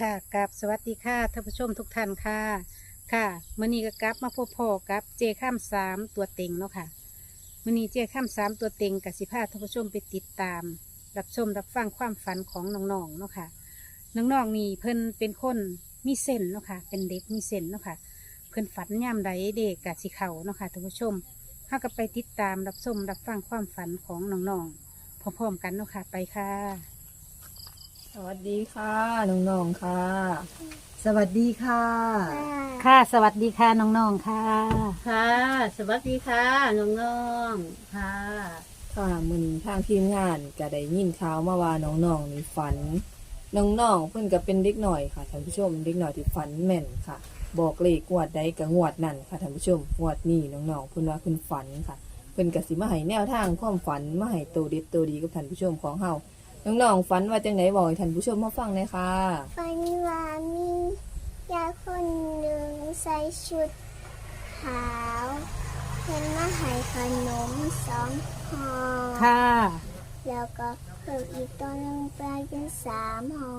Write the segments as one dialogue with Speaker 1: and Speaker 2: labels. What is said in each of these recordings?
Speaker 1: ค่ะกับสวัสดีค่ะท่านผู้ชมทุกท่านค่ะ ค่ะมื่อนี้ก็กลับมาพบพ่อกับเจข้ามสามตัวเต็งเนาะค่ะมื่อนี้เจข้ามสามตัวเต็งกับสิพาท่านผู้ชมไปติดตาม รับชมรับฟังความฝันของน้องๆเนาะค่ะน้องๆนี่เพิ่นเป็นคนมีเส้นเนาะค่ะ เป็นเด็กมีเส้นเนาะค่ะ เพิ่นฝันย่ำใดเด็กกับสิเขาเนาะค่ะท่านผู้ชมถ้าก็ไปติดตามรับชมรับฟังความฝันของน้องๆพร้อมๆกันเนาะค่ะไปค่ะ
Speaker 2: สวัสดีค่ะน้องๆค่ะ
Speaker 3: สวัสดีค่ะ
Speaker 1: ค่ะ สวัสดีค่ะน้องๆค่ะ
Speaker 4: ค่ะ สวัสดีค่ะน้องๆค่ะ
Speaker 2: ค่ะมือนี้ทางทีมงานก็ได้ยินข่าวมาว่าน้องๆนี่ฝัน น้องๆเพิ่นก็เป็นเด็กหน่อยค่ะท่านผู้ชมเด็กหน่อยที่ฝันแม่นค่ะ บอกเลขงวดใดก็งวดนั่นค่ะท่านผู้ชมงวดนี้น้องๆเพิ่นว่าเพิ่นฝันค่ะเพิ่นก็สิมาให้แนวทางความฝันมาให้ตัวเด็ดตัวดีกับท่านผู้ชมของเฮา น้องๆฝันว่าจังไดบอกให้ท่านผู้ชมมาฟังหน่อยค่ะ
Speaker 5: ฝันว่ามียายคนหนึ่งใส่ชุดขาวเพิ่นมาให้ขนมสองห่อ
Speaker 1: ค่ะ
Speaker 5: แล้วก็เพิ่มอีกตัวหนึงไปเป็นสามห่อ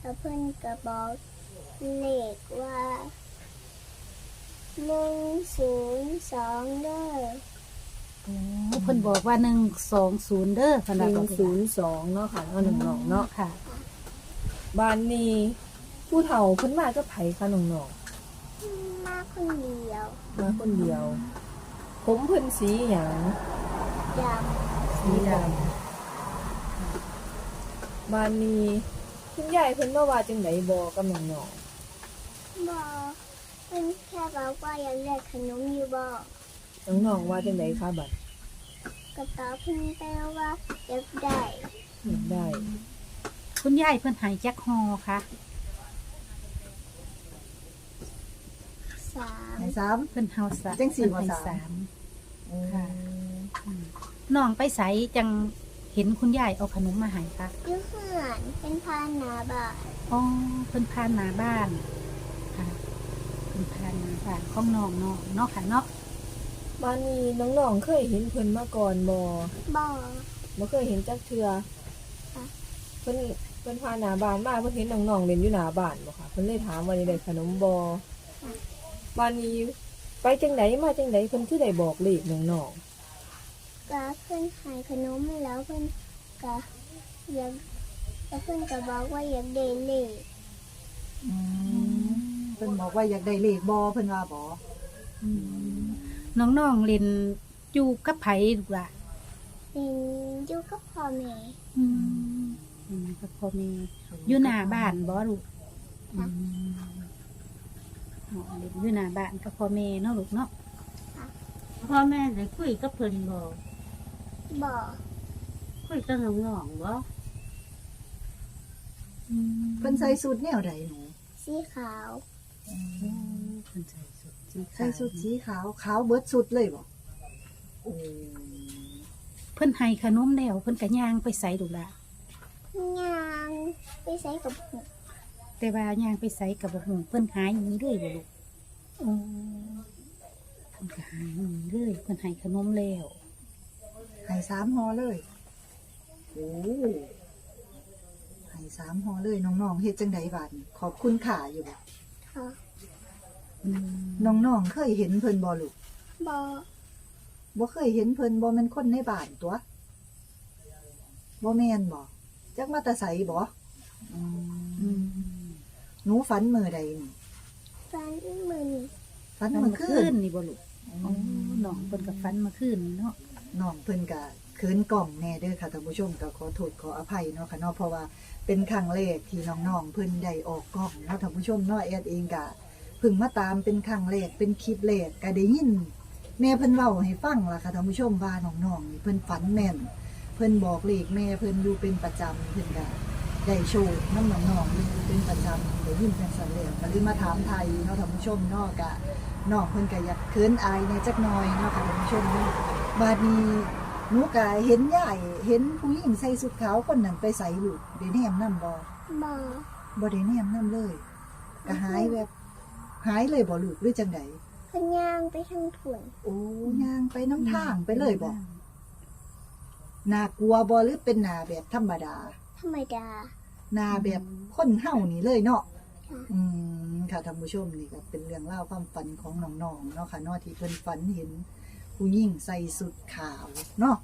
Speaker 5: แล้วเพิ่นก็บอกเลขว่าหนึ่งศูนย์สองเด้อ
Speaker 1: เพิ่นบอกว่าหนึ่งสองศูนย์เด้อเพิ่น
Speaker 2: ห
Speaker 1: ว่า
Speaker 2: นึ่
Speaker 1: บ
Speaker 2: ง
Speaker 1: อก
Speaker 2: ศูนย์สองเนาะค่ะเนาะน้องๆเนาะ
Speaker 1: ค่ะ
Speaker 2: บ้านนี้ผู้เฒ่าเพิ่นมาก็ไผค่ะน้อง
Speaker 5: มาคนเดียว
Speaker 2: ๆมาคนเดียว ผมเพิ่นสีหยัง
Speaker 5: ด
Speaker 2: สีดำบ้านนี้คุณยายเพิ่นมาว่าจังไดบ่กับน้องำ
Speaker 5: บอกเพิ่นแค่บอกว่าอยากได้ขนมอยู่บอก
Speaker 2: ๆ น้องๆว่าจังไดคะบัด
Speaker 5: ก็ตอบเพิ่นไปว่าอยากได้
Speaker 2: อยากได้
Speaker 1: คุณยายเพิ่นใหายแจ็คฮอค่ะ
Speaker 5: สาม
Speaker 3: ไหนซ้
Speaker 1: เพิ่นเฮาสะ
Speaker 3: จังสี่
Speaker 1: เพิ่น
Speaker 3: บ่
Speaker 1: ให้
Speaker 3: สาม
Speaker 1: มค่ะ น้องไปใสจังเห็นคุณยายเอาขนมมาให้ค่ะ
Speaker 5: อยูเหือนเป็นพานหนาบาท
Speaker 1: อ๋อเพิ่นพานหน้าบ้านค่ะเพิ่นพานหน้าบ้านของน้องเนาะเนาะค่ะเนาะ
Speaker 2: บ้านนี้น้องๆเคยเห็นเพิ่นมาก่อนบ่
Speaker 5: บอ
Speaker 2: บ่เคยเห็นจักเทื่อ
Speaker 5: ค่ะ
Speaker 2: เพิ่นเพิ่นพาหน้าบ้านมาเพิ่นเห็นน้องๆเล่นอยู่หน้าบ้านบ่ค่ะเพิ่นเลยถามว่าได้ขนมบ่บ้านนี้ไปจังไดมาจังไดเพิ่นคือได้บอกเลขน้องๆ
Speaker 5: กะเพื่อนใหายขนมแล้วเพื่อนกะอยากแล้วเพื่อนก็บอกว่าอยากได้เลขำ
Speaker 3: อืมเพิ่นบอกว่าอยากได้เลขบอเพิ่นว่าบอ
Speaker 1: อืม น้องๆเล่นอยู่กับไผลูกล่ะ
Speaker 5: เป็นอยู่กับพ่อแม่
Speaker 1: อืมอืมกับพ่อแม่อยู่หน้าบ้านบ่ลูกอืมอ๋อเล่นอยู่หน้าบ้านกับพ่อแม่เนาะลูกเนาะ
Speaker 4: พ่อแม่ได้คุยกับเพิ่นบ่
Speaker 5: บอก
Speaker 4: คุยกับน้องๆบ่
Speaker 3: เพิ่นใส่สูทแนวใดหนู
Speaker 5: สีขาว
Speaker 1: เพิ่นใส่ สุดสีขาว
Speaker 3: ใส่สูทสีขาวขาวเบิดสุดเลยบ่โอ้
Speaker 1: เพิ่นให้ขนมแล้วเพิ่นก็ย่างไปใส่ลูกล่ะ
Speaker 5: ยางไปใส่กับหัว
Speaker 1: แต่ว่าย่างไปใส่กับบ่ฮู้เพิ่นหายหนีเลยบ่ลูกโอ้เพิ่นก็หายหนีเลยเพิ่นให้ขนมแล้ว
Speaker 3: ให้สามหอเลยโอ้ให้สามหอเลยน้องๆเฮ็ดจังไดบาดนี้ขอบคุณค่าอยู่บ่
Speaker 5: ค่ะ
Speaker 1: อืม
Speaker 3: น้องๆเคยเห็นเพิ่นบ่ลูก
Speaker 5: บอก
Speaker 3: บ่เคยเห็นเพิ่นบ่แม่นคนในบ้านตัวบ่แม่นบ่จักมาแต่ไสบ่อืม
Speaker 1: อืม
Speaker 3: หนูฝันมื้อใดนี่
Speaker 5: ฟันมือนี่
Speaker 3: ฝัน
Speaker 1: ฟัน
Speaker 3: เมื่
Speaker 1: เมื่
Speaker 3: อ
Speaker 1: อ
Speaker 3: คื
Speaker 1: คื
Speaker 3: น
Speaker 1: นนี่บ่ลูกอ๋อน้องเพิ่นก็ฟันเมื่อคืนเนาะ
Speaker 3: น้องเพิ่นก็คืนกล่องแน่เด้อค่ะท่านผู้ชมก็ขอโทษขออภัยเนาะค่ะเนาะเพราะว่าเป็นครั้งแรกที่น้องๆเพิ่นได้ออกกล้องเนาะท่านผู้ชมเนาะแอดเองก็เพิ่งมาตามเป็นครั้งแรกเป็นคลิปแรกก็ได้ยินแม่เพิ่นเว้าให้ฟังล่ะค่ะท่านผู้ชมว่าน้องๆนี่เพิ่นฝันแม่น เพิ่นบอกเลขแม่เพิ่นอยู่เป็นประจำเพิ่นก็ได้โชว์น้ำน้องๆอยู่เป็นประจำได้ยินเป็นสันแล้วก็เลยมาถามไทยเนาะท่านผู้ชมเนาะก็น้องเพิ่นก็อยากเขินอายในจักหน่อยเนาะค่ะท่านผู้ชมเนาะบาดนี้หนูก็เห็นยายเห็นผู้หญิงใส่สุดขาวคนนั้นไปใส่ลูกได้แนมนำบ่
Speaker 5: บอก
Speaker 3: บ่ได้แนมนำเลยก็หายแบบ หายเลยบ่ลูกหรือจังได
Speaker 5: เพื่อนยางไปทางถุน
Speaker 3: โอ้ย่างไปน้ำทางไปเลยบ่น่ากลัวบ่หรือเป็นหน้าแบบธรรมดา
Speaker 5: ธรรมดา
Speaker 3: หนาแบบคนเฮานี่เลยเนาะอืมค่ะท่านผู้ชมนี่ก็เป็นเรื่องเล่าวความฝันของน้องๆเนาะค่ะเนาะที่เพิ่นฝันเห็นผู้หญิงใส่สุดขาวเนาะ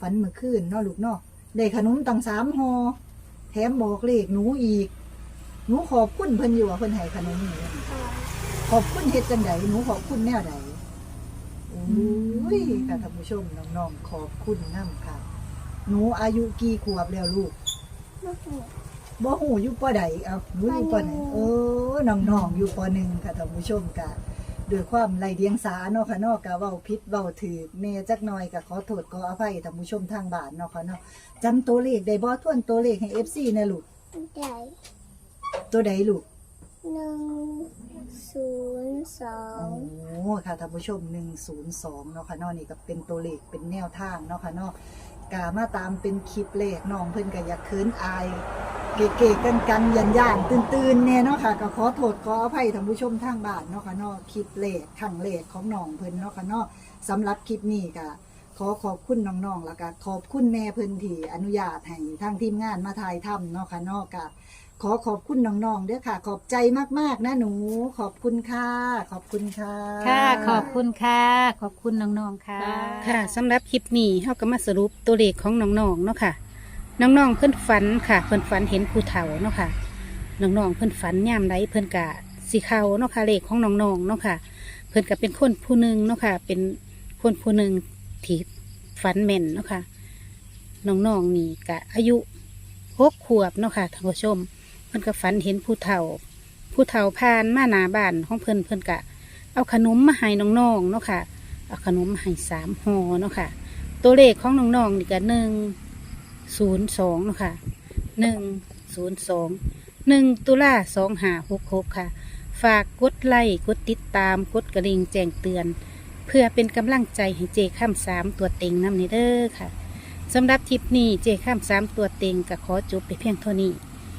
Speaker 3: ฝันเมื่อคืนเนาะลูกเนาะได้ขนมตังสามห่อแถมบอกเลขหนูอีก หนูขอบคุณเพิ่นอยู่ว่าเพิ่นให้ขนมนี่ขอบคุณเฮ็ดจังไดหนูขอบคุณแนวใดโอ้ยค่ะท่านผู้ชมน้องๆขอบคุณนํค่ะ หนูอายุกี่ขวบแล้วลูก
Speaker 5: ลูกหนู
Speaker 3: บ่ฮู้อยู่ปอใดเอาหนูอยู่ปอไหน
Speaker 5: ปหนึ่ง
Speaker 3: เออน้องๆอยู่ปอหนึ่งค่ะท่านผู้ชมกะด้วยความไรเดียงสาเนาะค่ะเนาะกะเว้าผิดเว้าถูกแม่จักหน่อยก็ขอโทษขออภัยท่านผู้ชมทางบ้านเนาะค่ะเนาะจำตัวเลขได้บ่ทวนตัวเลขให้ FC นะลูก
Speaker 5: ได้
Speaker 3: ตัวใดลูก
Speaker 5: หนึ่งศูนย์สอ
Speaker 3: โอ้
Speaker 5: ง
Speaker 3: ค่ะท่านผู้ชม 102เนาะค่ะเนาะนี่ก็เป็นตัวเลขเป็นแนวทางเนาะค่ะเนาะกามาตามเป็นคลิปเลขน้องเพิ่นก็อยากเคินอาย เก๋ๆกันกันยันย่านๆตื่นๆเนี่ยเนาะค่ะก็ขอโทษขออภัยท่านผู้ชมทางบ้านเนาะค่ะเนาะคลิปเลขขังเลขของน้องเพิ่นเนาะค่ะเนาะสำหรับคลิปนี้ก็ขอขอบคุณน้องๆแล้วก็ขอบคุณแม่เพิ่นที่อนุญาตให้ทางทีมงานมาถ่ายทำเนาะค่ะเนาะก็ ขอขอบคุณน้องๆเด้อค่ะ ขอบใจมากๆนะหนู ขอบคุณค่ะ ขอบคุณค่ะ
Speaker 1: ค่ะขอบคุณค่ะ ขอบคุณน้องๆค่ะ
Speaker 4: ค่ะ
Speaker 1: ค่ะสำหรับคลิปนี้เราก็มาสรุปตัวเลขของน้องๆเนาะค่ะ น้องๆเพิ่นฝันค่ะ เพิ่นฝันเห็นผู้เฒ่าเนาะค่ะ น้องๆเพิ่นฝันย่ามใดเพิ่นกะสีเขาเนาะค่ะเลขของน้องๆเนาะค่ะ เพิ่นก็เป็นคนผู้หนึ่งเนาะค่ะ เป็นคนผู้หนึ่งที่ฝันแม่นเนาะค่ะ น้องๆนี่กะอายุหกขวบเนาะค่ะท่านผู้ชม เพิ่นก็ฝันเห็นผู้เฒ่า ผู้เฒ่าผ่านมาหนาบ้านของเพิ่นเพิ่นกะ เอาขนมมาให้น้องๆเนาะค่ะ เอาขนมมาให้สามห่อเนาะค่ะ ตัวเลขของน้องๆนี่ก็หนึ่งศูนย์สองเนาะค่ะหนึ่งศูนย์สองหนึ่งตุลาสองหาหกหกค่ะ ฝากกดไลค์กดติดตามกดกระดิ่งแจ้งเตือน เพื่อเป็นกำลังใจให้เจข้ามสามตัวเต็งนำในเด้อค่ะสำหรับทริปนี้เจข้ามสามตัวเต็งก็ขอจบไปเพียงเท่านี้